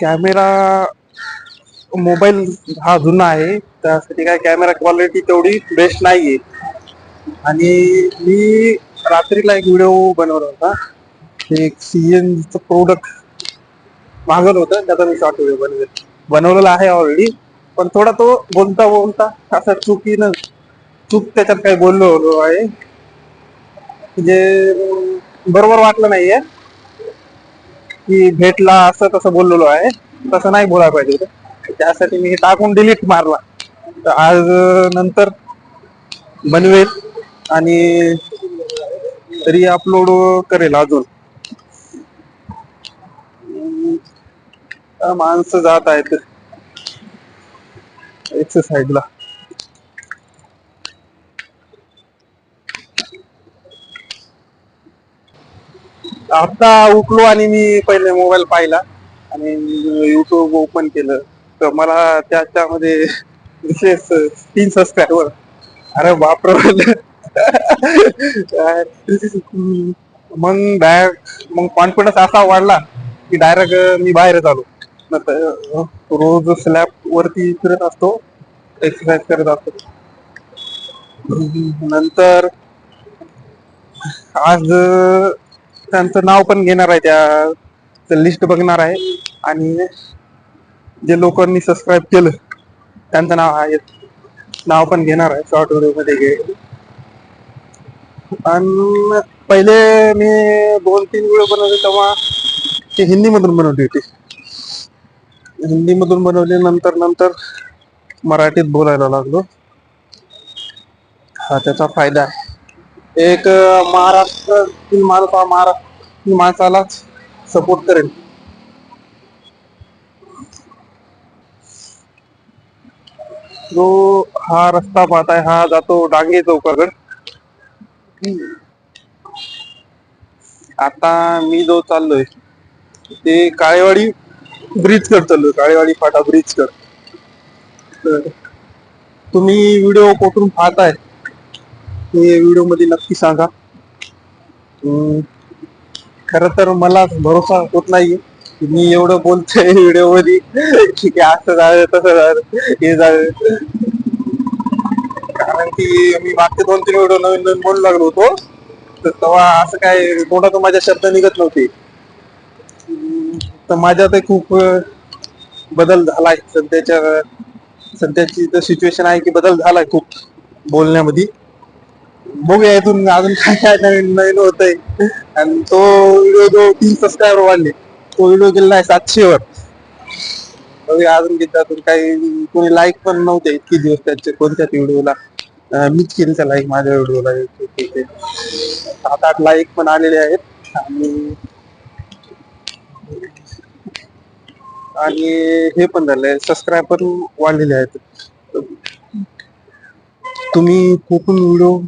Camera mobile हा जुना आहे. त्यासाठी काय कॅमेरा क्वालिटी तेवढी बेस्ट नाहीये. आणि मी रात्रीला एक व्हिडिओ बनवला होता. ते एक सीएनचं प्रोडक्ट मागवलं होतं. त्याचा मी शॉर्ट व्हिडिओ बनवेल. बनवलेला आहे ऑलरेडी पण थोडा तो बोलता बोलता असा चुकीनं चूक त्याच्यात काही बोललो आहे. जे बरोबर वाटलं नाहीये. की भेटला असं तसं बोललेलो आहे. तसं नाही बोलायला पाहिजे होतं. त्यासाठी मी हे टाकून डिलीट मारला. तर आज नंतर बनवेल आणि तरी अपलोड करेल अजून. माणसं जात आहेत. एक्सरसाइजला आता उठलो आणि मी पहिले मोबाईल पाहिला आणि युट्यूब ओपन केलं. तर मला त्याच्यामध्ये विशेष तीन सबस्क्रायबर अरे बापरे. मग डायरेक्ट मग कॉन्फिडन्स असा वाढला की डायरेक्ट मी बाहेरच आलो. रोज स्लॅब वरती फिरत असतो एक्सरसाइज करत असतो. नंतर आज त्यांचं नाव पण घेणार आहे त्या लिस्ट बघणार आहे. आणि जे लोकांनी सबस्क्राईब केलं त्यांचं नाव आहे. नाव पण घेणार आहे शॉर्ट व्हिडिओमध्ये घे. आणि पहिले मी दोन तीन व्हिडिओ बनवले तेव्हा ते हिंदी मधून बनवली होती. हिंदी मधून बनवले नंतर नंतर मराठीत बोलायला लागलो. हा त्याचा फायदा आहे. एक महाराष्ट्रातील माणूस हा महाराष्ट्र माणसालाच सपोर्ट करेल. जो हा रस्ता पाहताय हा जातो डांगे चौकाकड. आता मी जो चाललोय ते काळेवाडी ब्रिज कर चाललोय काळेवाडी फाटा ब्रिज कर तर तुम्ही व्हिडिओ कोठून पाहताय? हे व्हिडिओमध्ये नक्की सांगा. खर तर मला भरोसा होत नाहीये. मी एवढं बोलतोय व्हिडिओमध्ये ठीक आहे असं झालं तसं झालं हे झालं. कारण की मी मागचे दोन तीन व्हिडिओ नवीन नवीन बोलू लागलो होतो. तर तेव्हा असं काय तोंडातून माझ्या शब्द निघत नव्हते. हम्म, तर माझ्यात खूप बदल झालाय. सध्याच्या सध्याची तर सिच्युएशन आहे की बदल झालाय खूप बोलण्यामध्ये. बघूया इथून अजून काय काय नवीन नवीन होतंय. आणि तो व्हिडिओ जो तीन सबस्क्रायबर वाढले तो व्हिडिओ गेलेला आहे सातशे वर. बघूया अजून किती अजून काही कोणी लाईक पण नव्हते इतके दिवस त्याचे कोणत्याच व्हिडिओला मीच केली त्या लाईक माझ्या व्हिडिओला सात आठ लाईक पण आलेले आहेत. आणि आणि हे पण झालंय सबस्क्राईब पण वाढलेले आहेत. तुम्ही कोकण व्हिडिओ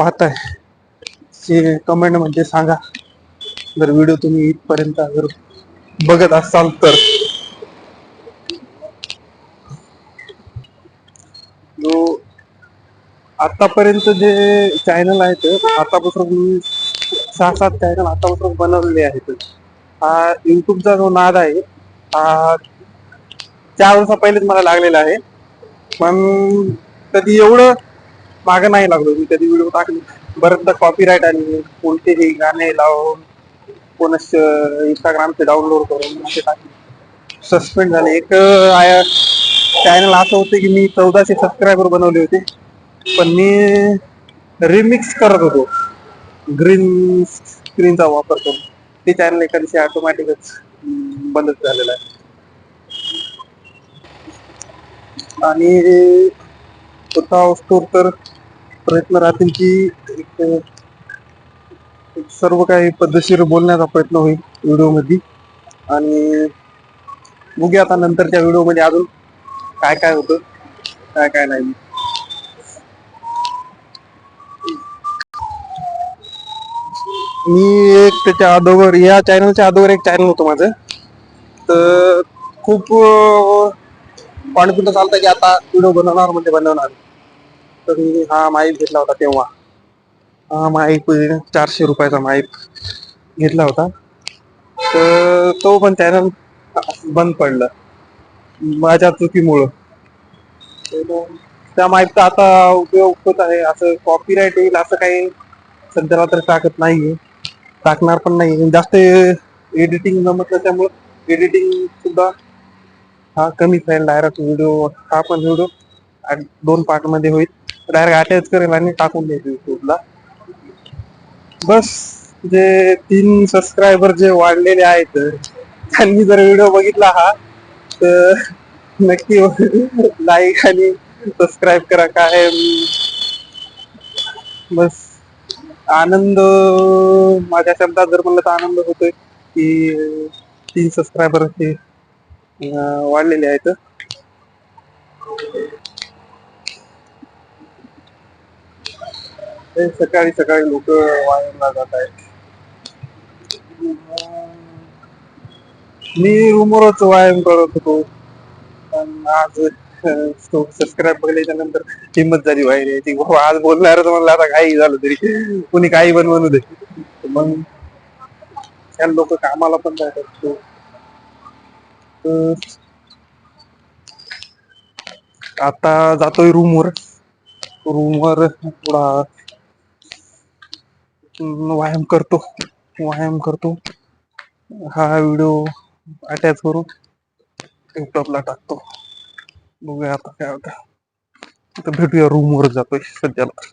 पाहताय. ते कमेंटमध्ये सांगा. जर व्हिडिओ तुम्ही इथपर्यंत जर बघत असाल तर. जो आतापर्यंत जे चॅनल आहेत आतापासून मी सहा सात चॅनल आतापासून बनवलेले आहेत. हा युट्यूबचा जो नाद आहे हा चार वर्षा पहिलेच मला लागलेला आहे. पण कधी एवढं मागे नाही लागलो. मी कधी व्हिडिओ टाकले. बरेचदा कॉपीराईट आणि कोणतेही गाणे लावून कोणच इंस्टाग्रामचे डाउनलोड करून असे टाकले. सस्पेंड झाले. एक चॅनल असं होतं की मी चौदाशे सबस्क्रायबर बनवले होते. पण मी रिमिक्स करत होतो. ग्रीन स्क्रीनचा वापर करून. ते चॅनल एका दिवशी ऑटोमॅटिकच बंदच झालेलं आहे. आणि स्वतः स्टोर तर प्रयत्न राहतील की एक एक सर्व काही पद्धतशीर बोलण्याचा प्रयत्न होईल व्हिडिओमध्ये. आणि बघूया आता नंतरच्या व्हिडिओमध्ये अजून काय काय होतं काय काय नाही. मी एक त्याच्या अगोदर या चॅनलच्या अगोदर एक चॅनल होतं माझं. तर खूप कॉन्फिडन्स आलता की आता व्हिडिओ बनवणार म्हणजे बनवणार. तर मी हा माईक घेतला होता तेव्हा. हा माईक चारशे रुपयाचा माईक घेतला होता. तर तो पण त्यानं बंद पडलं. माझ्या चुकीमुळं. त्या माईकचा आता उपयोग होत आहे. असं कॉपीराईट येईल असं काही सध्याला तर टाकत नाहीये. टाकणार पण नाही. जास्त एडिटिंग जमत त्यामुळं एडिटिंग सुद्धा हा कमीच राहील. डायरेक्ट व्हिडिओ हा पण व्हिडिओ दोन पार्टमध्ये होईल. डायरेक्ट अटॅच करेल आणि टाकून देईल युट्यूबला बस जे तीन सबस्क्रायबर जे वाढलेले आहेत त्यांनी जर व्हिडिओ बघितला हा तर नक्की लाईक आणि सबस्क्राईब करा. काय बस आनंद माझ्या शब्दात जर म्हणलं तर आनंद होतोय की तीन सबस्क्रायबर हे वाढलेले आहेत. ते सकाळी सकाळी लोक व्यायामला जात आहेत. मी रूमवरच व्यायाम करत होतो. पण आज सबस्क्राईब बघल्याच्या नंतर हिंमत झाली बाहेर यायची. बाबा आज बोलणार म्हणलं आता काही झालं तरी. कोणी काही पण म्हणू दे. मग त्या लोक कामाला पण जातात. आता जातोय रूमवर. रूमवर थोडा व्यायाम करतो. व्यायाम करतो. हा व्हिडिओ अटॅच करून युट्यूबला टाकतो. बघूया आता काय होतं. आता भेटूया रूमवर जातोय सध्याला.